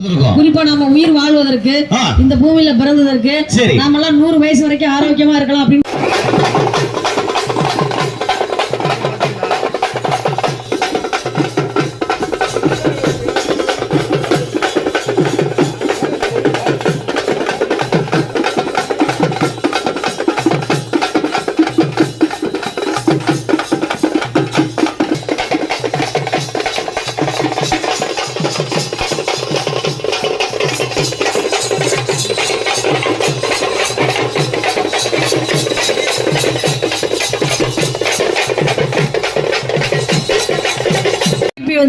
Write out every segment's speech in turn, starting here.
குறிப்பா நம்ம உயிர் வாழ்வதற்கு. இந்த பூமியில பிறந்ததற்கு. நாமெல்லாம் நூறு வயசு வரைக்கும் ஆரோக்கியமா இருக்கலாம் அப்படின்னு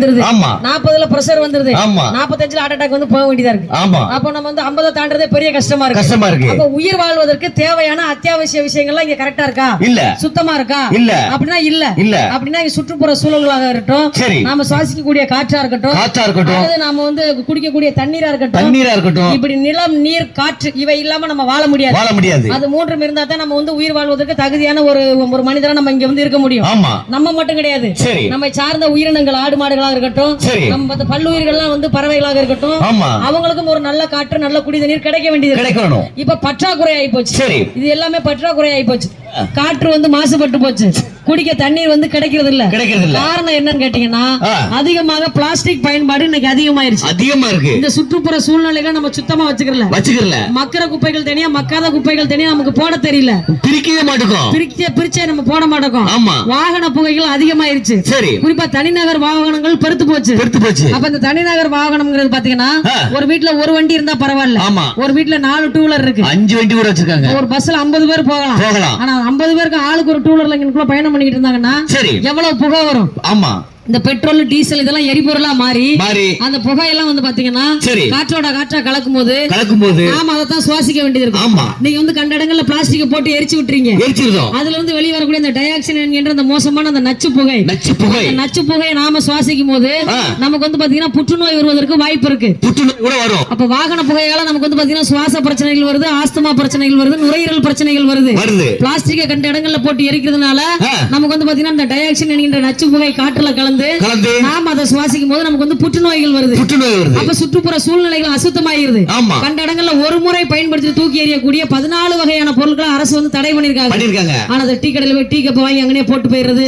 வந்துருது. ஆமா. நாற்பதுல பிரஷர் வந்துருது. ஆமா. நாற்பத்தஞ்சுல ஹார்ட் அட்டாக் வந்து போக வேண்டியதா இருக்கு. ஆமா. அப்போ நம்ம வந்து 50 தாண்டறதே பெரிய கஷ்டமா இருக்கு. கஷ்டமா இருக்கு. அப்ப உயிர் வாழ்வதற்கு தேவையான அத்தியாவசிய விஷயங்கள்லாம் இங்க கரெக்டா இருக்கா? இல்ல. சுத்தமா இருக்கா? இல்ல. அப்படின்னா இல்ல. இல்ல. அப்படின்னா சுற்றுப்புற சூழல்களாக இருக்கட்டும். சரி. நாம சுவாசிக்கக்கூடிய காற்றா இருக்கட்டும். காற்றா இருக்கட்டும். அல்லது நாம வந்து குடிக்கக்கூடிய தண்ணீரா இருக்கட்டும். தண்ணீரா இருக்கட்டும். இப்படி நிலம் நீர் காற்று இவை இல்லாம நம்ம வாழ முடியாது. வாழ முடியாது. அது மூன்றும் இருந்தா தான் நம்ம வந்து உயிர் வாழ்வதற்கு தகுதியான ஒரு ஒரு மனிதரா நம்ம இங்க வந்து இருக்க முடியும். ஆமா. நம்ம மட்டும் கிடையாது. சரி. நம்மை சார்ந்த உயிரினங்கள் ஆடு இருக்கட்டும். நம்ம வந்து பல்லுயிர்கள்லாம் வந்து பறவைகளாக இருக்கட்டும். அவங்களுக்கும் ஒரு நல்ல காற்று நல்ல குடி தண்ணீர் கிடைக்க வேண்டியது. கிடைக்கணும். இப்ப பற்றாக்குறை ஆகி போச்சு சரி. இது எல்லாமே பற்றாக்குறை ஆகி போச்சு காற்று வந்து மாசுபட்டு போச்சு. குடிக்க தண்ணீர் வந்து கிடைக்கிறது இல்ல கிடைக்கிறது இல்ல காரணம் என்னன்னு கேட்டீங்கன்னா. அதிகமாக பிளாஸ்டிக் பயன்பாடு இன்னைக்கு அதிகமாயிருச்சு. அதிகமா இருக்கு. இந்த சுற்றுப்புற சூழ்நிலைகளை நம்ம சுத்தமா வச்சுக்கிறல வச்சுக்கல மக்கிற குப்பைகள் தனியா மக்காத குப்பைகள் தனியா நமக்கு போட தெரியல. பிரிக்கவே மாட்டோம். பிரிச்ச பிரிச்சே நம்ம போட மாட்டோம். ஆமா. வாகன புகைகள் அதிகமாயிருச்சு. சரி. குறிப்பா தனிநகர் வாகனங்கள் பெருத்து போச்சு. பெருத்து போச்சு. அப்ப இந்த தனிநகர் வாகனம்ங்கிறது பாத்தீங்கன்னா. ஒரு வீட்ல ஒரு வண்டி இருந்தா பரவாயில்ல. ஆமா. ஒரு வீட்ல நாலு டூ வீலர் இருக்கு. அஞ்சு வண்டி கூட வச்சிருக்காங்க. ஒரு பஸ்ல 50 பேர் போகலாம். போகலாம். ஆனா 50 பேருக்கு ஆளுக்கு ஒரு டூ வீலர்ல பயணம் பண்ணிட்டு இருந்தாங்கன்னா சரி. எவ்வளவு புகை வரும்? ஆமா. இந்த பெட்ரோல் டீசல் இதெல்லாம் எரிபொருளா மாறி மாறி. அந்த புகையெல்லாம் வந்து பாத்தீங்கன்னா சரி. காற்றோட காற்றா கலக்கும் போது கலக்கும் போது நாம அதை தான் சுவாசிக்க வேண்டியது இருக்கும். ஆமா. நீங்க வந்து கண்ட இடங்கள்ல பிளாஸ்டிக் போட்டு எரிச்சு விட்டுறீங்க. எரிச்சிருந்தோம் அதுல இருந்து வெளியே வரக்கூடிய இந்த டயாக்சின் என்கின்ற அந்த மோசமான அந்த நச்சு புகை. நச்சு புகை. நச்சு புகையை நாம சுவாசிக்கும் போது. நமக்கு வந்து பாத்தீங்கன்னா புற்றுநோய் வருவதற்கு வாய்ப்பு இருக்கு. புற்றுநோய் கூட வரும். அப்ப வாகன புகையால நமக்கு வந்து பாத்தீங்கன்னா சுவாச பிரச்சனைகள் வருது ஆஸ்துமா பிரச்சனைகள் வருது நுரையீரல் பிரச்சனைகள் வருது. பிளாஸ்டிக்கை கண்ட இடங்கள்ல போட்டு எரிக்கிறதுனால. நமக்கு வந்து பாத்தீங்கன்னா இந்த டயாக்சின் என்கின்ற நச்சு புகை காற்றுல கலந்து கலந்து நாம அதை சுவாசிக்கும் போது நமக்கு வந்து புற்றுநோய்கள் வருது. புற்றுநோய் வருது. அப்ப சுற்றுப்புற சூழ்நிலைகள் அசுத்தமாயிருது. ஆமா. கண்ட இடங்கள்ல ஒரு முறை பயன்படுத்தி தூக்கி எறியக்கூடிய பதினாலு வகையான பொருட்களை அரசு வந்து தடை பண்ணிருக்காங்க பண்ணிருக்காங்க ஆனா அந்த டீ கடையில போய் டீ கப் வாங்கி அங்கனே போட்டு போயிடுறது.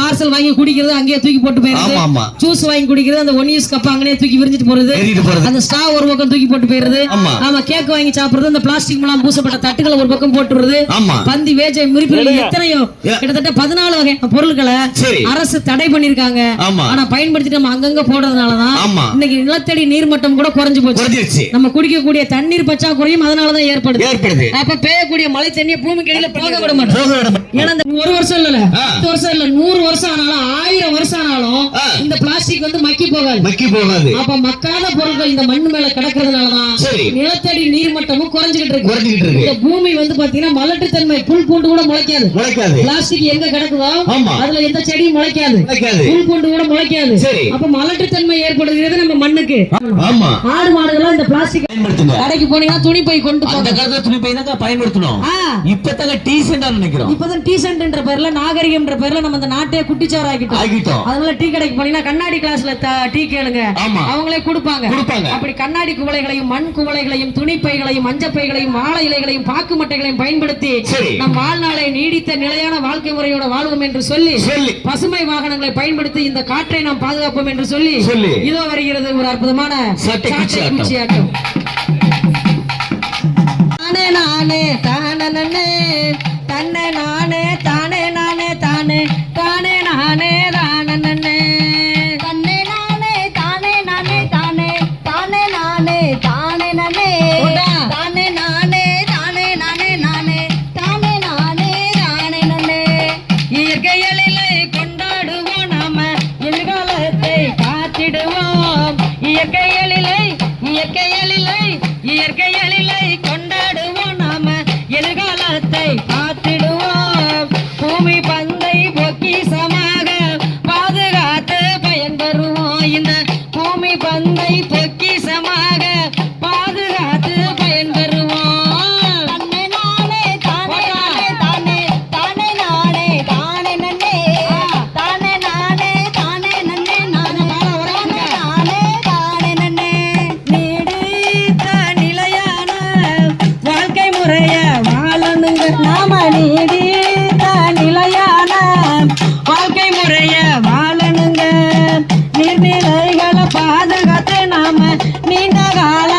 பார்சல் வாங்கி குடிக்கிறது அங்கேயே தூக்கி போட்டு போயிடுறது. ஆமா ஜூஸ் வாங்கி குடிக்கிறது அந்த ஒன் யூஸ் கப் அங்கனே தூக்கி விரிஞ்சிட்டு போறது. அந்த ஸ்ட்ரா ஒரு பக்கம் தூக்கி போட்டு போயிடுறது. ஆமா. ஆமா கேக் வாங்கி சாப்பிடுறது அந்த பிளாஸ்டிக் மூலம் பூசப்பட்ட தட்டுகளை ஒரு பக்கம் போட்டுறது ஆமா. பந்தி வேஜை முறிப்புகள் எத்தனையோ. கிட்டத்தட்ட பதினாலு வகை பொருட்களை அரசு தடை பண்ணிருக்காங்க ஆனா பயன்படுத்திட்டு நம்ம அங்கங்க போடுறதுனாலதான் இன்னைக்கு நிலத்தடி நீர்மட்டம் கூட குறைஞ்சு போச்சு. நம்ம குடிக்கக்கூடிய தண்ணீர் பற்றாக்குறையும் அதனாலதான் ஏற்படுது. ஏற்படுது. அப்ப பெய்யக்கூடிய மழை தண்ணியை பூமிக்கு அடியில போக விட மாட்டோம். ஏன்னா இந்த ஒரு வருஷம் இல்ல. பத்து வருஷம் இல்ல நூறு வருஷம் ஆனாலும் ஆயிரம் வருஷம் ஆனாலும். இந்த பிளாஸ்டிக் வந்து மக்கி போகாது. மக்கி போகாது. அப்ப மக்காத பொருட்கள் இந்த மண்ணு மேல கிடக்கிறதுனாலதான் நிலத்தடி நீர்மட்டமும் குறைஞ்சுகிட்டு இருக்கு. குறைஞ்சிக்கிட்டு இருக்கு. இந்த பூமி வந்து பாத்தீங்கன்னா மலட்டுத்தன்மை புல் பூண்டு கூட முளைக்காது. முளைக்காது. பிளாஸ்டிக் எங்க கிடக்குதோ அதுல எந்த செடியும் முளைக்காது. முளைக்காது. புல் பூண்டு கூட முளைக்காது. சரி. அப்ப மலட்டுத்தன்மை ஏற்படுகிறது. நம்ம மண்ணுக்கு. ஆமா. ஆடு மாடுகள்லாம் இந்த பிளாஸ்டிக் பயன்படுத்துங்க. கடைக்கு போனீங்கன்னா துணி பை கொண்டு அந்த போங்க. காலத்துல துணி பை தான் பயன்படுத்தணும். இப்பதாங்க டீசெண்டா நினைக்கிறோம். இப்பதான் டீசென்ட்ன்ற பேர்ல நாகரிகம்ன்ற பேர்ல நம்ம இந்த நாட்டையே குட்டிச்சார் ஆக்கிட்டோம் ஆகிட்டோம். அதனால டீ கடைக்கு போனீங்கன்னா கண்ணாடி கிளாஸ்ல டீ கேளுங்க. அவங்களே கொடுப்பாங்க. கொடுப்பாங்க. அப்படி கண்ணாடி குவளைகளையும் மண் குவளைகளையும் துணி பைகளையும் மஞ்சப்பைகளையும் வாழை இலைகளையும் பாக்கு மட்டைகளையும் பயன்படுத்தி நம் வாழ்நாளை நீடித்த நிலையான வாழ்க்கை முறையோட வாழ்வோம் என்று சொல்லி பசுமை வாகனங்களை பயன்படுத்தி இந்த காற்றை நாம் பாதுகாப்போம் என்று சொல்லி. இதோ வருகிறது. ஒரு அற்புதமான சட்டை தானே நானே தானே இயற்கை எழிலை இயற்கை எழிலை இயற்கை எழிலை கொண்டாடுவோம் நாம. எதிர்காலத்தை பார்த்திடுவோம் பூமி பந்தை பொக்கிசமாக பாதுகாத்து பயன்பெறுவோம். இந்த பூமி பந்தை கைகளை பாதுகாத்து நாம நீண்ட கால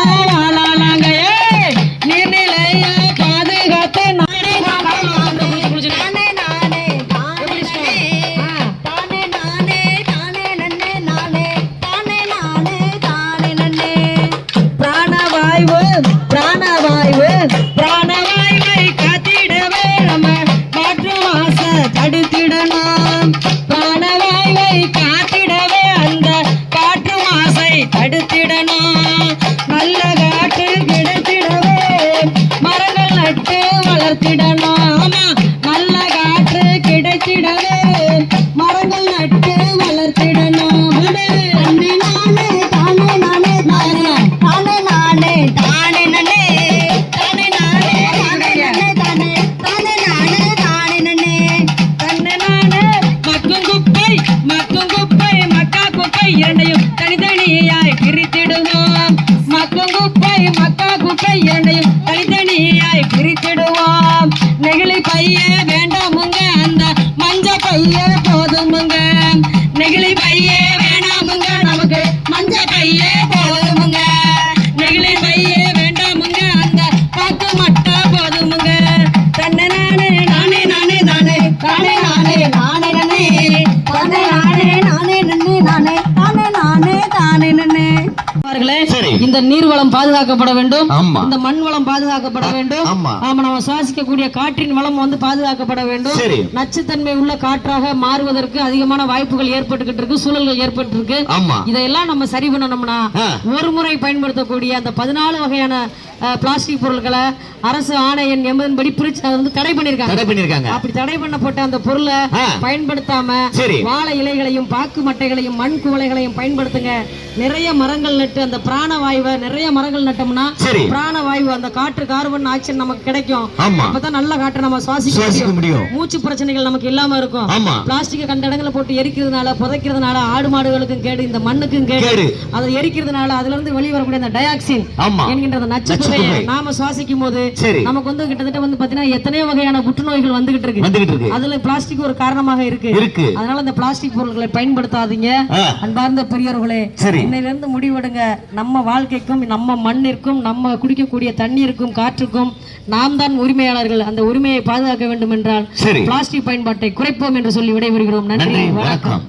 இரண்டையும் இந்த நீர்வளம் பாதுகாக்கப்பட வேண்டும். இந்த மண் வளம் பாதுகாக்கப்பட வேண்டும் ஆமா. நம்ம சுவாசிக்கக்கூடிய காற்றின் வளம் வந்து பாதுகாக்கப்பட வேண்டும். நச்சுத்தன்மை உள்ள காற்றாக மாறுவதற்கு அதிகமான வாய்ப்புகள் ஏற்பட்டுக்கிட்டு இருக்கு சூழல்கள் ஏற்பட்டு இருக்கு இதையெல்லாம் நம்ம சரி பண்ணணும்னா. ஒரு முறை பயன்படுத்தக்கூடிய அந்த பதினாலு வகையான பிளாஸ்டிக் பொருட்களை அரசு ஆணையன் எண்பதின்படி பிரிச்சு அதை வந்து தடை பண்ணிருக்காங்க தடை பண்ணிருக்காங்க அப்படி தடை பண்ணப்பட்ட அந்த பொருளை. பயன்படுத்தாம. வாழை இலைகளையும் பாக்கு மட்டைகளையும் மண் குவளைகளையும் பயன்படுத்துங்க நிறைய மரங்கள் நட்டு அந்த பிராணவாயுவை நிறைய மரங்கள் நட்டோம்னா. பிராணவாயு அந்த காற்று கார்பன் ஆக்சிஜன் நமக்கு கிடைக்கும். அப்பதான் நல்ல காற்றை நம்ம சுவாசிக்க முடியும் மூச்சு பிரச்சனைகள் நமக்கு இல்லாம இருக்கும் பிளாஸ்டிக் கண்ட இடங்களை போட்டு எரிக்கிறதுனால புதைக்கிறதுனால ஆடு மாடுகளுக்கும் கேடு இந்த மண்ணுக்கும் கேடு. அதை எரிக்கிறதுனால அதுல இருந்து வெளியே வரக்கூடிய அந்த டயாக்சின் என்கின்ற நச்சு புகையை நாம சுவாசிக்கும் போது சரி. நமக்கு வந்து கிட்டத்தட்ட வந்து பாத்தீங்கன்னா எத்தனையோ வகையான புற்றுநோய்கள் வந்துகிட்டு இருக்கு. வந்துகிட்டு இருக்கு. அதுல பிளாஸ்டிக் ஒரு காரணமாக இருக்கு. இருக்கு. அதனால இந்த பிளாஸ்டிக் பொருட்களை பயன்படுத்தாதீங்க. ஆ, அன்பார்ந்த பெரியவர்களே இன்னையில இருந்து முடிவெடுங்க. நம்ம வாழ்க்கைக்கும் நம்ம மண்ணிற்கும் நம்ம குடிக்கக்கூடிய தண்ணீருக்கும் காற்றுக்கும் நாம் தான் உரிமையாளர்கள். அந்த உரிமையை பாதுகாக்க வேண்டும் என்றால் பிளாஸ்டிக் பயன்பாட்டை குறைப்போம் என்று சொல்லி விடைபெறுகிறோம். நன்றி வணக்கம்.